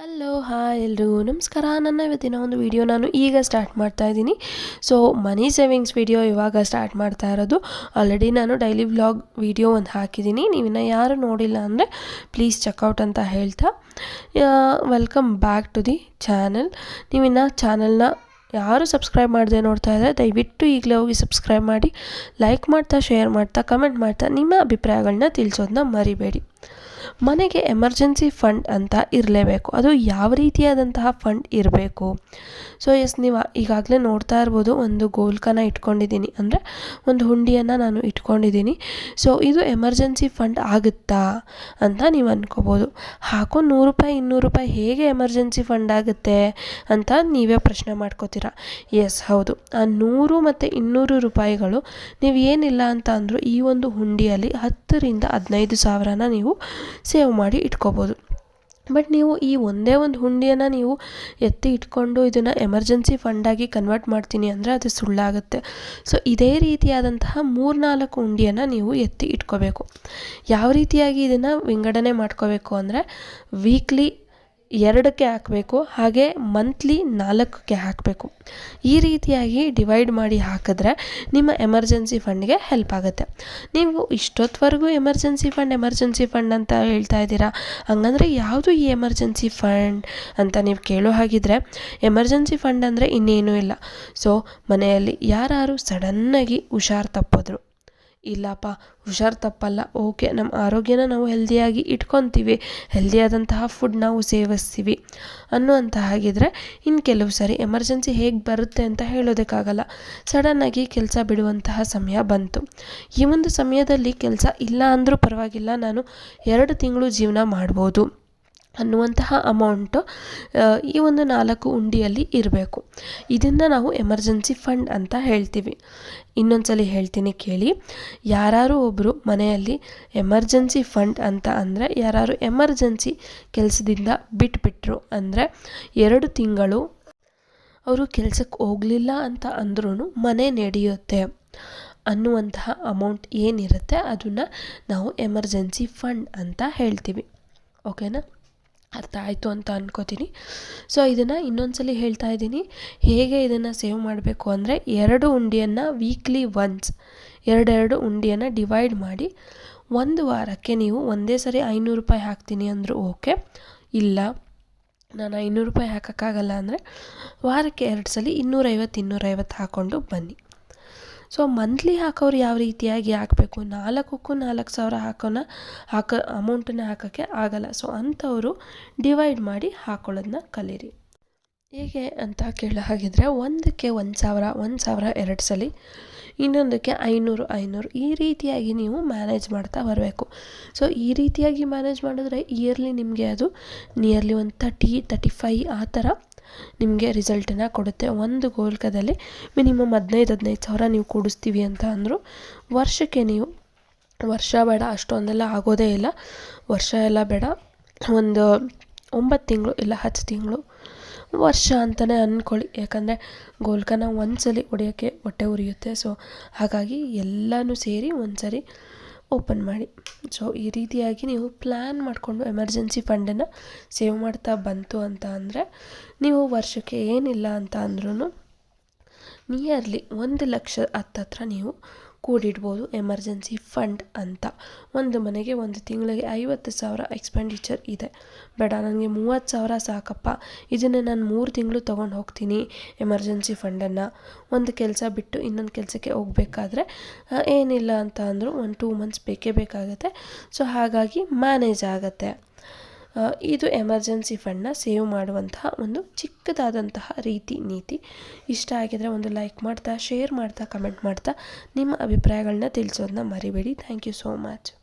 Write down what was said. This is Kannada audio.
ಹಲೋ ಹಾಯ್ ಎಲ್ರಿಗೂ. ನಮಸ್ಕಾರ. ನನ್ನ ಇವತ್ತಿನ ಒಂದು ವಿಡಿಯೋ ನಾನು ಈಗ ಸ್ಟಾರ್ಟ್ ಮಾಡ್ತಾ ಇದ್ದೀನಿ. ಸೊ ಮನಿ ಸೇವಿಂಗ್ಸ್ ವಿಡಿಯೋ ಇವಾಗ ಸ್ಟಾರ್ಟ್ ಮಾಡ್ತಾ ಇರೋದು. ಆಲ್ರೆಡಿ ನಾನು ಡೈಲಿ ವ್ಲಾಗ್ ವಿಡಿಯೋ ಒಂದು ಹಾಕಿದ್ದೀನಿ. ನೀವಿನ್ನು ಯಾರು ನೋಡಿಲ್ಲ ಅಂದರೆ ಪ್ಲೀಸ್ ಚೆಕ್ಔಟ್ ಅಂತ ಹೇಳ್ತಾ. Welcome back to the channel ನೀವಿನ್ನು ಚಾನಲ್ನ ಯಾರು ಸಬ್ಸ್ಕ್ರೈಬ್ ಮಾಡದೆ ನೋಡ್ತಾ ಇದ್ದಾರೆ ದಯವಿಟ್ಟು ಈಗಲೇ ಹೋಗಿ ಸಬ್ಸ್ಕ್ರೈಬ್ ಮಾಡಿ ಲೈಕ್ ಮಾಡ್ತಾ ಶೇರ್ ಮಾಡ್ತಾ ಕಮೆಂಟ್ ಮಾಡ್ತಾ ನಿಮ್ಮ ಅಭಿಪ್ರಾಯಗಳನ್ನ ತಿಳಿಸೋದನ್ನ ಮರಿಬೇಡಿ. ಮನೆಗೆ ಎಮರ್ಜೆನ್ಸಿ ಫಂಡ್ ಅಂತ ಇರಲೇಬೇಕು. ಅದು ಯಾವ ರೀತಿಯಾದಂತಹ ಫಂಡ್ ಇರಬೇಕು. ಸೊ ಎಸ್ ನೀವು ಈಗಾಗಲೇ ನೋಡ್ತಾ ಇರ್ಬೋದು, ಒಂದು ಗೋಲ್ಕನ ಇಟ್ಕೊಂಡಿದ್ದೀನಿ. ಅಂದರೆ ಒಂದು ಹುಂಡಿಯನ್ನು ನಾನು ಇಟ್ಕೊಂಡಿದ್ದೀನಿ. ಸೊ ಇದು ಎಮರ್ಜೆನ್ಸಿ ಫಂಡ್ ಆಗುತ್ತಾ ಅಂತ ನೀವು ಅಂದ್ಕೋಬೋದು ಹಾಕೋ ನೂರು ರೂಪಾಯಿ, ಇನ್ನೂರು ರೂಪಾಯಿ ಹೇಗೆ ಎಮರ್ಜೆನ್ಸಿ ಫಂಡ್ ಆಗುತ್ತೆ ಅಂತ ನೀವೇ ಪ್ರಶ್ನೆ ಮಾಡ್ಕೋತೀರಾ. ಎಸ್ ಹೌದು. ಆ ನೂರು ಮತ್ತು ಇನ್ನೂರು ರೂಪಾಯಿಗಳು ನೀವು ಏನಿಲ್ಲ ಅಂತ ಅಂದರೂ ಈ ಒಂದು ಹುಂಡಿಯಲ್ಲಿ ಹತ್ತರಿಂದ ಹದಿನೈದು ಸಾವಿರನ ನೀವು ಸೇವ್ ಮಾಡಿ ಇಟ್ಕೋಬೋದು. ಬಟ್ ನೀವು ಈ ಒಂದೇ ಒಂದು ಹುಂಡಿಯನ್ನು ನೀವು ಎತ್ತಿ ಇಟ್ಕೊಂಡು ಇದನ್ನು ಎಮರ್ಜೆನ್ಸಿ ಫಂಡಾಗಿ ಕನ್ವರ್ಟ್ ಮಾಡ್ತೀನಿ ಅಂದರೆ ಅದು ಸುಳ್ಳಾಗುತ್ತೆ. ಸೊ ಇದೇ ರೀತಿಯಾದಂತಹ ಮೂರ್ನಾಲ್ಕು ಹುಂಡಿಯನ್ನು ನೀವು ಎತ್ತಿ ಇಟ್ಕೋಬೇಕು. ಯಾವ ರೀತಿಯಾಗಿ ಇದನ್ನು ವಿಂಗಡಣೆ ಮಾಡ್ಕೋಬೇಕು ಅಂದರೆ ವೀಕ್ಲಿ ಎರಡಕ್ಕೆ ಹಾಕಬೇಕು, ಹಾಗೆ ಮಂತ್ಲಿ ನಾಲ್ಕಕ್ಕೆ ಹಾಕಬೇಕು. ಈ ರೀತಿಯಾಗಿ ಡಿವೈಡ್ ಮಾಡಿ ಹಾಕಿದ್ರೆ ನಿಮ್ಮ ಎಮರ್ಜೆನ್ಸಿ ಫಂಡ್ಗೆ ಹೆಲ್ಪ್ ಆಗುತ್ತೆ. ನೀವು ಇಷ್ಟೊತ್ತವರೆಗೂ ಎಮರ್ಜೆನ್ಸಿ ಫಂಡ್ ಎಮರ್ಜೆನ್ಸಿ ಫಂಡ್ ಅಂತ ಹೇಳ್ತಾ ಇದ್ದೀರಾ? ಹಂಗಂದರೆ ಯಾವುದು ಈ ಎಮರ್ಜೆನ್ಸಿ ಫಂಡ್ ಅಂತ ನೀವು ಕೇಳೋ ಹಾಗಿದ್ರೆ ಎಮರ್ಜೆನ್ಸಿ ಫಂಡ್ ಅಂದರೆ ಇನ್ನೇನೂ ಇಲ್ಲ. ಸೊ ಮನೆಯಲ್ಲಿ ಯಾರು ಸಡನ್ನಾಗಿ ಹುಷಾರು ತಪ್ಪಿದ್ರು. ಇಲ್ಲಪ್ಪ, ಹುಷಾರು ತಪ್ಪಲ್ಲ. ಓಕೆ ನಮ್ಮ ಆರೋಗ್ಯನ ನಾವು ಹೆಲ್ದಿಯಾಗಿ ಇಟ್ಕೊತೀವಿ. ಹೆಲ್ದಿಯಾದಂತಹ ಫುಡ್ ನಾವು ಸೇವಿಸ್ತೀವಿ. ಅನ್ನುವಂತಹ ಹಾಗಿದ್ರೆ ಇನ್ನು ಕೆಲವು ಸಾರಿ ಎಮರ್ಜೆನ್ಸಿ ಹೇಗೆ ಬರುತ್ತೆ ಅಂತ ಹೇಳೋದಕ್ಕಾಗಲ್ಲ. ಸಡನ್ನಾಗಿ ಕೆಲಸ ಬಿಡುವಂತಹ ಸಮಯ ಬಂತು. ಈ ಒಂದು ಸಮಯದಲ್ಲಿ ಕೆಲಸ ಇಲ್ಲ ಅಂದರೂ ಪರವಾಗಿಲ್ಲ. ನಾನು ಎರಡು ತಿಂಗಳು ಜೀವನ ಮಾಡ್ಬೋದು. ಅನ್ನುವಂತಹ ಅಮೌಂಟು ಈ ಒಂದು ನಾಲ್ಕು ಉಂಡಿಯಲ್ಲಿ ಇರಬೇಕು. ಇದನ್ನು ನಾವು ಎಮರ್ಜೆನ್ಸಿ ಫಂಡ್ ಅಂತ ಹೇಳ್ತೀವಿ. ಇನ್ನೊಂದ್ಸಲಿ ಹೇಳ್ತೀನಿ ಕೇಳಿ. ಯಾರು ಒಬ್ಬರು ಮನೆಯಲ್ಲಿ ಎಮರ್ಜೆನ್ಸಿ ಫಂಡ್ ಅಂತ ಅಂದರೆ ಯಾರು ಎಮರ್ಜೆನ್ಸಿ ಕೆಲಸದಿಂದ ಬಿಟ್ಬಿಟ್ರು ಅಂದರೆ, ಎರಡು ತಿಂಗಳು ಅವರು ಕೆಲಸಕ್ಕೆ ಹೋಗಲಿಲ್ಲ ಅಂತ ಅಂದ್ರೂ ಮನೆ ನಡೆಯುತ್ತೆ ಅನ್ನುವಂತಹ ಅಮೌಂಟ್ ಏನಿರುತ್ತೆ, ಅದನ್ನು ನಾವು ಎಮರ್ಜೆನ್ಸಿ ಫಂಡ್ ಅಂತ ಹೇಳ್ತೀವಿ. ಓಕೆನಾ ಅರ್ಥ ಆಯಿತು ಅಂತ ಅನ್ಕೋತೀನಿ. ಸೊ ಇದನ್ನು ಇನ್ನೊಂದ್ಸಲಿ ಹೇಳ್ತಾ ಇದ್ದೀನಿ. ಹೇಗೆ ಇದನ್ನು ಸೇವ್ ಮಾಡಬೇಕು ಅಂದರೆ ಎರಡು ಉಂಡಿಯನ್ನು ವೀಕ್ಲಿ ಒನ್ಸ್ ಎರಡೆರಡು ಉಂಡಿಯನ್ನು ಡಿವೈಡ್ ಮಾಡಿ ಒಂದು ವಾರಕ್ಕೆ ನೀವು ಒಂದೇ ಸರಿ ಐನೂರು ರೂಪಾಯಿ ಹಾಕ್ತೀನಿ ಅಂದರೂ ಓಕೆ ಇಲ್ಲ, ನಾನು ಐನೂರು ರೂಪಾಯಿ ಹಾಕೋಕ್ಕಾಗಲ್ಲ ಅಂದರೆ ವಾರಕ್ಕೆ ಎರಡು ಸಲ ಇನ್ನೂರೈವತ್ತು ಇನ್ನೂರೈವತ್ತು ಹಾಕ್ಕೊಂಡು ಬನ್ನಿ. ಸೊ ಮಂತ್ಲಿ ಹಾಕೋರು ಯಾವ ರೀತಿಯಾಗಿ ಹಾಕಬೇಕು? ನಾಲ್ಕಕ್ಕೂ ನಾಲ್ಕು ಸಾವಿರ ಹಾಕೋನ, ಹಾಕೋ ಅಮೌಂಟನ್ನ ಹಾಕೋಕ್ಕೆ ಆಗಲ್ಲ. ಸೊ ಅಂಥವರು ಡಿವೈಡ್ ಮಾಡಿ ಹಾಕೊಳ್ಳೋದನ್ನ ಕಲೀರಿ. ಹೇಗೆ ಅಂತ ಕೇಳೋ ಹಾಗಿದ್ರೆ ಒಂದಕ್ಕೆ ಒಂದು ಸಾವಿರ ಒಂದು ಸಾವಿರ ಎರಡು ಸಲ, ಇನ್ನೊಂದಕ್ಕೆ ಐನೂರು ಐನೂರು ಈ ರೀತಿಯಾಗಿ ನೀವು ಮ್ಯಾನೇಜ್ ಮಾಡ್ತಾ ಬರಬೇಕು. ಸೊ ಈ ರೀತಿಯಾಗಿ ಮ್ಯಾನೇಜ್ ಮಾಡಿದ್ರೆ ಇಯರ್ಲಿ ನಿಮಗೆ ಅದು ನಿಯರ್ಲಿ ಒಂದು ತರ್ಟಿ ತರ್ಟಿ ಫೈ ಆ ಥರ ನಿಮಗೆ ರಿಸಲ್ಟನ್ನು ಕೊಡುತ್ತೆ. ಒಂದು ಗೋಲ್ಕದಲ್ಲಿ ಮಿನಿಮಮ್ ಹದಿನೈದು ಹದಿನೈದು ಸಾವಿರ ನೀವು ಕೂಡಿಸ್ತೀವಿ ಅಂತ ಅಂದರು. ವರ್ಷಕ್ಕೆ ನೀವು, ವರ್ಷ ಬೇಡ ಅಷ್ಟೊಂದೆಲ್ಲ ಆಗೋದೇ ಇಲ್ಲ. ವರ್ಷ ಎಲ್ಲ ಬೇಡ. ಒಂದು ಒಂಬತ್ತು ತಿಂಗಳು ಇಲ್ಲ ಹತ್ತು ತಿಂಗಳು ವರ್ಷ ಅಂತಲೇ ಅಂದ್ಕೊಳ್ಳಿ ಯಾಕಂದರೆ ಗೋಲ್ಕನ ಒಂದ್ಸಲಿ ಹೊಡೆಯೋಕ್ಕೆ ಹೊಟ್ಟೆ ಉರಿಯುತ್ತೆ. ಸೊ ಹಾಗಾಗಿ ಎಲ್ಲನೂ ಸೇರಿ ಒಂದು ಸರಿ ಓಪನ್ ಮಾಡಿ. ಸೊ ಈ ರೀತಿಯಾಗಿ ನೀವು ಪ್ಲ್ಯಾನ್ ಮಾಡಿಕೊಂಡು ಎಮರ್ಜೆನ್ಸಿ ಫಂಡನ್ನು ಸೇವ್ ಮಾಡ್ತಾ ಬಂತು ಅಂತ ಅಂದರೆ, ನೀವು ವರ್ಷಕ್ಕೆ ಏನಿಲ್ಲ ಅಂತ ಅಂದ್ರೂ ನಿಯರ್ಲಿ ಒಂದು ಲಕ್ಷ ಹತ್ತತ್ರ ನೀವು ಕೂಡಿಡ್ಬೋದು ಎಮರ್ಜೆನ್ಸಿ ಫಂಡ್ ಅಂತ. ಒಂದು ಮನೆಗೆ ಒಂದು ತಿಂಗಳಿಗೆ ಐವತ್ತು ಸಾವಿರ ಎಕ್ಸ್ಪೆಂಡಿಚರ್ ಇದೆ. ಬೇಡ ನನಗೆ ಮೂವತ್ತು ಸಾವಿರ ಸಾಕಪ್ಪ. ಇದನ್ನೇ ನಾನು ಮೂರು ತಿಂಗಳು ತೊಗೊಂಡು ಹೋಗ್ತೀನಿ ಎಮರ್ಜೆನ್ಸಿ ಫಂಡನ್ನು. ಒಂದು ಕೆಲಸ ಬಿಟ್ಟು ಇನ್ನೊಂದು ಕೆಲಸಕ್ಕೆ ಹೋಗಬೇಕಾದ್ರೆ ಏನಿಲ್ಲ ಅಂತ ಅಂದರೂ ಒಂದು ಟೂ ಮಂತ್ಸ್ ಬೇಕೇ ಬೇಕಾಗುತ್ತೆ. ಸೊ ಹಾಗಾಗಿ ಮ್ಯಾನೇಜ್ ಆಗುತ್ತೆ. ಇದು ಎಮರ್ಜೆನ್ಸಿ ಫಂಡನ್ನ ಸೇವ್ ಮಾಡುವಂತಹ ಒಂದು ಚಿಕ್ಕದಾದಂತಹ ರೀತಿ ನೀತಿ. ಇಷ್ಟ ಆಗಿದರೆ ಒಂದು ಲೈಕ್ ಮಾಡ್ತಾ, ಶೇರ್ ಮಾಡ್ತಾ, ಕಮೆಂಟ್ ಮಾಡ್ತಾ, ನಿಮ್ಮ ಅಭಿಪ್ರಾಯಗಳನ್ನ ತಿಳಿಸೋದನ್ನ ಮರಿಬೇಡಿ. Thank you so much